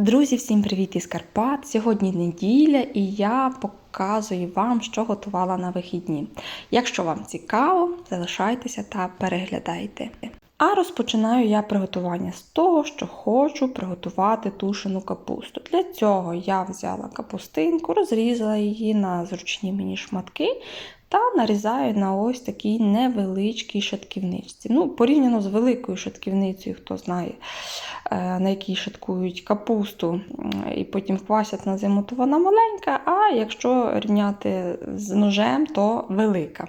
Друзі, всім привіт із Карпат! Сьогодні неділя і я показую вам, що готувала на вихідні. Якщо вам цікаво, залишайтеся та переглядайте. А розпочинаю я приготування з того, що хочу приготувати тушену капусту. Для цього я взяла капустинку, розрізала її на зручні мені шматки та нарізаю на ось такій невеличкій шатківничці. Ну, порівняно з великою шатківницею, хто знає, е, на якій шаткують капусту і потім квасять на зиму, то вона маленька, а якщо рівняти з ножем, то велика.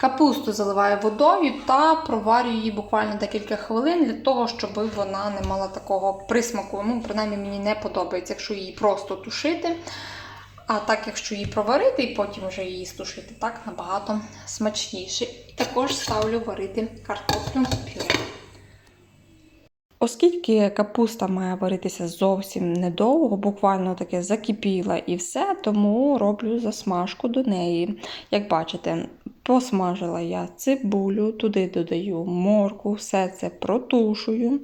Капусту заливаю водою та проварюю її буквально декілька хвилин для того, щоб вона не мала такого присмаку. Ну, принаймні мені не подобається, якщо її просто тушити. А так, якщо її проварити і потім вже її стушити, так набагато смачніше. І також ставлю варити картоплю пюре. Оскільки капуста має варитися зовсім недовго, буквально таке закипіла і все, тому роблю засмажку до неї. Як бачите, посмажила я цибулю, туди додаю морку, все це протушую,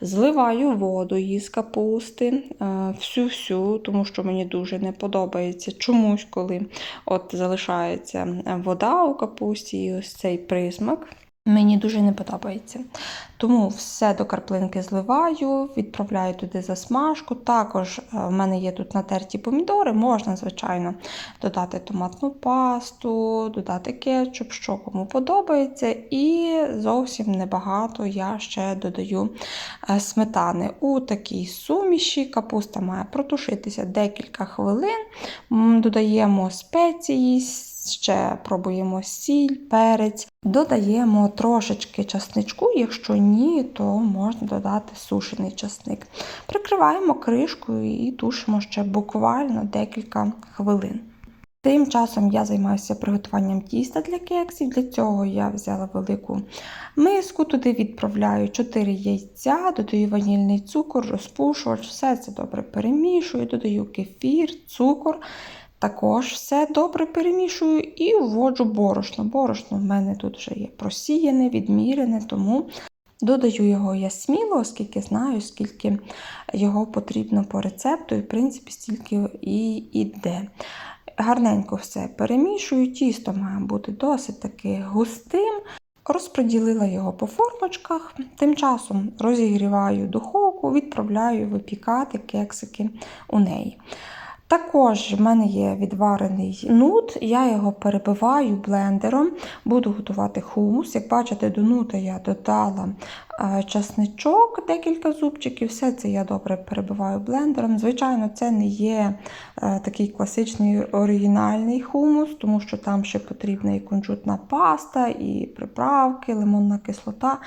зливаю воду із капусти, всю-всю, тому що мені дуже не подобається чомусь, коли от залишається вода у капусті і ось цей присмак. Мені дуже не подобається. Тому все до карплинки зливаю, відправляю туди засмажку. Також в мене є тут натерті помідори, можна, звичайно, додати томатну пасту, додати кетчуп, що кому подобається. І зовсім небагато я ще додаю сметани. У такій суміші капуста має протушитися декілька хвилин. Додаємо спеції ще пробуємо сіль, перець, додаємо трошечки часничку, якщо ні, то можна додати сушений часник. Прикриваємо кришкою і тушимо ще буквально декілька хвилин. Тим часом я займаюся приготуванням тіста для кексів. Для цього я взяла велику миску, туди відправляю 4 яйця, додаю ванільний цукор, розпушувач, все це добре перемішую, додаю кефір, цукор. Також все добре перемішую і вводжу борошно. Борошно в мене тут вже є просіяне, відмірене, тому додаю його я сміло, оскільки знаю, скільки його потрібно по рецепту, і в принципі, стільки і йде. Гарненько все перемішую, тісто має бути досить таки густим. Розподілила його по формочках, тим часом розігріваю духовку, відправляю випікати кексики у неї. Також в мене є відварений нут, я його перебиваю блендером, буду готувати хумус. Як бачите, до нута я додала часничок, декілька зубчиків, все це я добре перебиваю блендером. Звичайно, це не є такий класичний оригінальний хумус, тому що там ще потрібна і кунжутна паста, і приправки, лимонна кислота.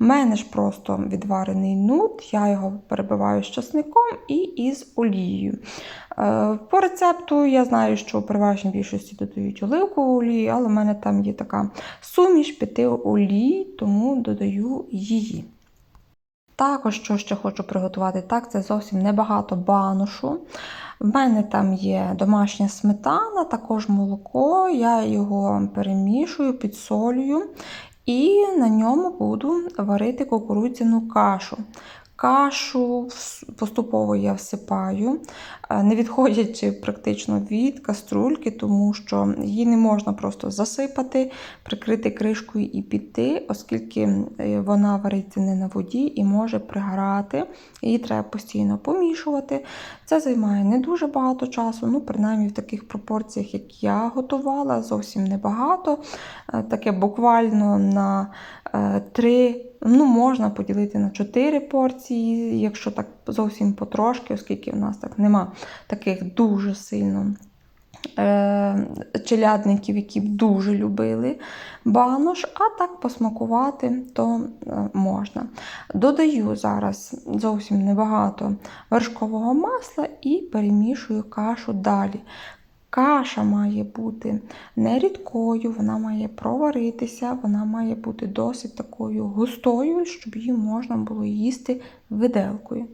У мене ж просто відварений нут, я його перебиваю з часником і із олією. По рецепту я знаю, що у переважній більшості додають оливкову олію, але в мене там є така суміш п'яти олій, тому додаю її. Також, що ще хочу приготувати, так, це зовсім небагато баношу. В мене там є домашня сметана, також молоко, я його перемішую, підсолюю і на ньому буду варити кукурудзяну кашу. Кашу поступово я всипаю, не відходячи практично від каструльки, тому що її не можна просто засипати, прикрити кришкою і піти, оскільки вона вариться не на воді і може приграти. Її треба постійно помішувати. Це займає не дуже багато часу, ну, принаймні в таких пропорціях, як я готувала, зовсім небагато. Таке буквально на 3 Ну, можна поділити на 4 порції, якщо так зовсім потрошки, оскільки в нас так нема таких дуже сильно е, челядників, які б дуже любили банош, а так посмакувати то е, можна. Додаю зараз зовсім небагато вершкового масла і перемішую кашу далі. Каша має бути не рідкою, вона має проваритися, вона має бути досить такою густою, щоб її можна було їсти виделкою.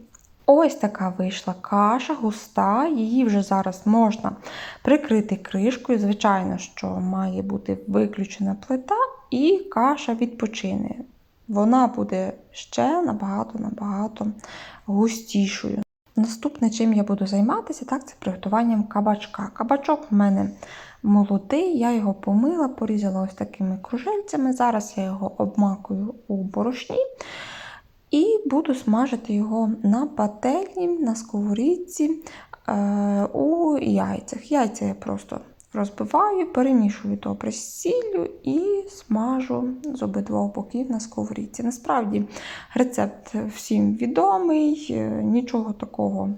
Ось така вийшла каша густа, її вже зараз можна прикрити кришкою. Звичайно, що має бути виключена плита, і каша відпочине. Вона буде ще набагато-набагато густішою. Наступне, чим я буду займатися, так, це приготуванням кабачка. Кабачок в мене молодий, я його помила, порізала ось такими кружельцями. Зараз я його обмакую у борошні і буду смажити його на пательні, на сковорідці е, у яйцях. Яйця я просто розбиваю, перемішую добре з сіллю і смажу з обидвох боків на сковорідці. Насправді рецепт всім відомий, е, нічого такого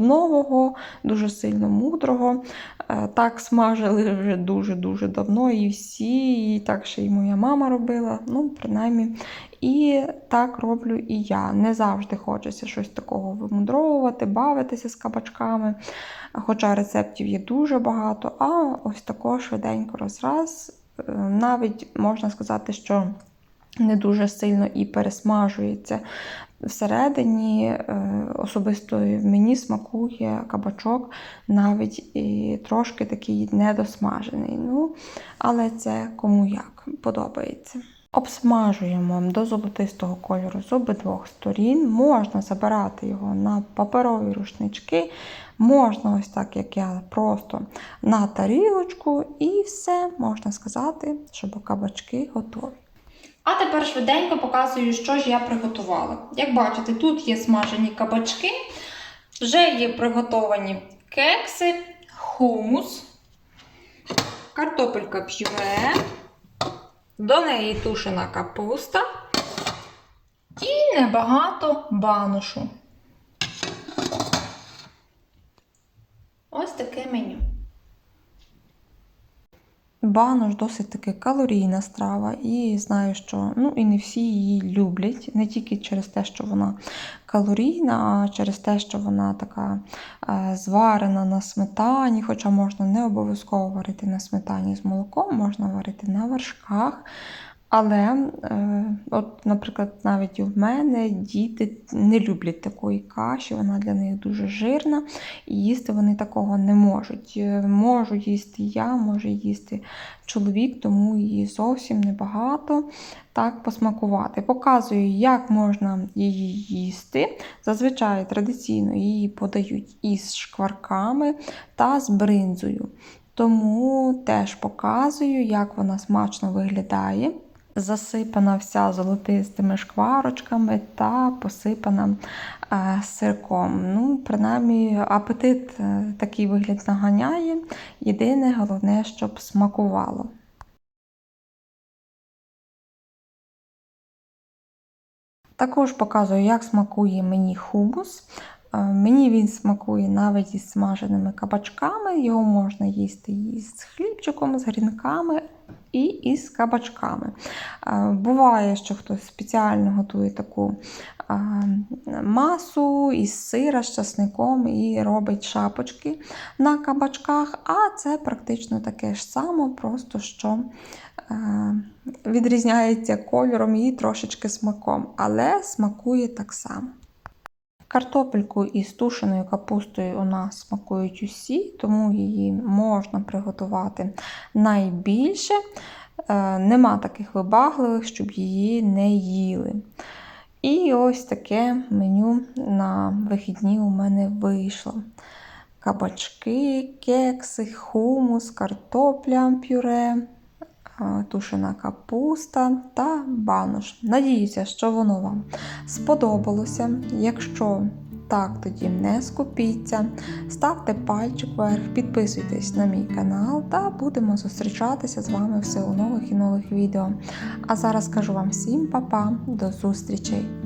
нового, дуже сильно мудрого. Е, Так смажили вже дуже-дуже давно, і всі, і так ще й моя мама робила. Ну, принаймні, і так роблю і я. Не завжди хочеться щось такого вимудровувати, бавитися з кабачками. Хоча рецептів є дуже багато, а ось такого швиденько раз-раз. Е, Навіть можна сказати, що не дуже сильно і пересмажується. Всередині е, особисто мені смакує кабачок навіть і трошки такий недосмажений. Ну, але це кому як подобається. Обсмажуємо до золотистого кольору з обидвох сторін. Можна забирати його на паперові рушнички, можна ось так, як я, просто на тарілочку, і все, можна сказати, щоб кабачки готові. А тепер швиденько показую, що ж я приготувала. Як бачите, тут є смажені кабачки, вже є приготовані кекси, хумус, картопелька пюре, до неї тушена капуста і небагато баношу. Ось таке меню. Банош досить таки калорійна страва, і знаю, що ну, і не всі її люблять, не тільки через те, що вона калорійна, а через те, що вона така е, зварена на сметані, хоча можна не обов'язково варити на сметані з молоком, можна варити на вершках. Але, е, от, наприклад, навіть в мене діти не люблять такої каші, вона для них дуже жирна, і їсти вони такого не можуть. Е, Можу їсти я, може їсти чоловік, тому її зовсім небагато так посмакувати. Показую, як можна її їсти. Зазвичай традиційно її подають із шкварками та з бринзою. Тому теж показую, як вона смачно виглядає. Засипана вся золотистими шкварочками та посипана е, сирком. Ну, принаймні, апетит е, такий вигляд наганяє. Єдине, головне, щоб смакувало. Також показую, як смакує мені хумус. Е, Мені він смакує навіть із смаженими кабачками. Його можна їсти і з хлібчиком, з грінками і із кабачками. Буває, що хтось спеціально готує таку масу із сира з часником і робить шапочки на кабачках, а це практично таке ж само, просто що відрізняється кольором і трошечки смаком, але смакує так само. Картопельку із тушеною капустою у нас смакують усі, тому її можна приготувати найбільше. Е, Нема таких вибагливих, щоб її не їли. І ось таке меню на вихідні у мене вийшло. Кабачки, кекси, хумус, картопля пюре, тушена капуста та банош. Надіюся, що воно вам сподобалося. Якщо так, тоді не скупіться, ставте пальчик вверх, підписуйтесь на мій канал та будемо зустрічатися з вами все у нових і нових відео. А зараз кажу вам всім па-па, до зустрічей!